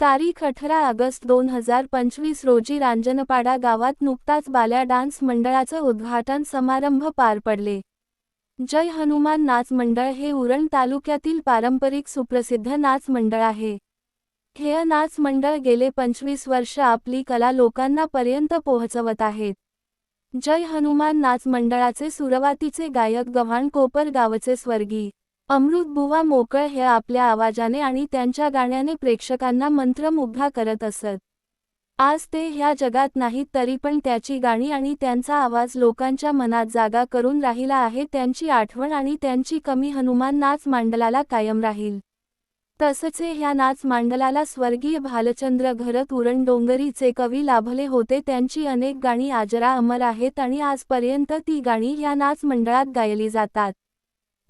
तारीख अठरा ऑगस्ट दोन हजार पंचवीस रोजी रांजनपाडा गावात नुकताच बाल्या डान्स मंडळाचं उद्घाटन समारंभ पार पडले. जय हनुमान नाच मंडळ हे उरण तालुक्यातील पारंपरिक सुप्रसिद्ध नाच मंडळ आहे. हे नाच मंडळ गेले पंचवीस वर्ष आपली कला लोकांना पर्यंत पोहोचवत आहेत. जय हनुमान नाच मंडळाचे सुरुवातीचे गायक गव्हाण कोपर गावचे स्वर्गीय अमृतबुवा मोकळ हे आपल्या आवाजाने आणि त्यांच्या गाण्याने प्रेक्षकांना मंत्रमुग्धा करत असत. आज ते ह्या जगात नाहीत तरी पण त्याची गाणी आणि त्यांचा आवाज लोकांच्या मनात जागा करून राहिला आहे त्यांची आठवण आणि त्यांची कमी हनुमान नाच मांडलाला कायम राहील. तसचे ह्या नाच मांडलाला स्वर्गीय भालचंद्र घरत उरण डोंगरीचे कवी लाभले होते त्यांची अनेक गाणी आजरा अमर आहेत आणि आजपर्यंत ती गाणी ह्या नाच मंडळात गायली जातात.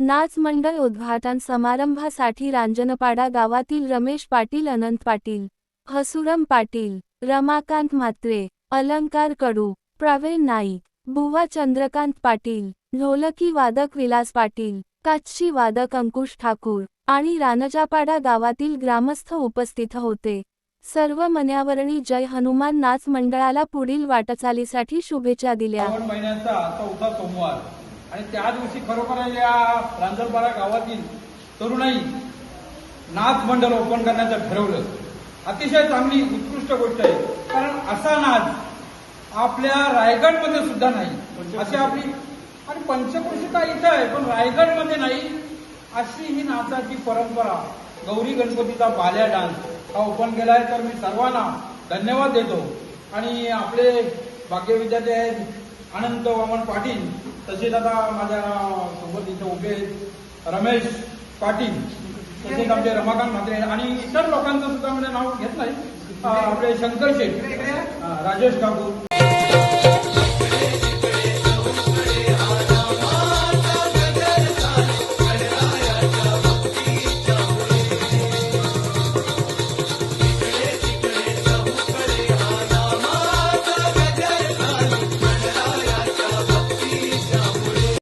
नाच मंडळ उद्घाटन समारंभासाठी रांजनपाडा गावातील रमेश पाटील अनंत पाटील हसुरम पाटील रमाकांत म्हात्रे अलंकार कडू प्रवीण नाईक बुवा चंद्रकांत पाटील ढोलकी वादक विलास पाटील काच्छी वादक अंकुश ठाकूर आणि रानजापाडा गावातील ग्रामस्थ उपस्थित होते. सर्व मन्यावरणी जय हनुमान नाच मंडळाला पुढील वाटचालीसाठी शुभेच्छा दिल्या. महिन्याचा चौथा सोमवार. आणि त्या दिवशी खरोखर या रांजणपाडा गावातील तरुणाई नाच मंडळ ओपन करण्याचं ठरवलं. अतिशय चांगली उत्कृष्ट गोष्ट आहे. कारण असा नाच आपल्या रायगडमध्ये सुद्धा नाही. अशी आपली आणि पंचकृषिता इथं आहे पण रायगडमध्ये नाही अशी ही नाचाची परंपरा गौरी गणपतीचा बाल्या डान्स हा ओपन केला आहे तर मी सर्वांना धन्यवाद देतो. आणि आपले भाग्य विद्यार्थी आहेत अनंत वामन पाटील तसेच आता माझ्या सोबत इथे उभे रमेश पाटील तसेच आमचे रमाकांत म्हात्रे आणि इतर लोकांचं सुद्धा म्हणजे नाव घेत नाही आपले शंकर शेठ राजेश ठाकूर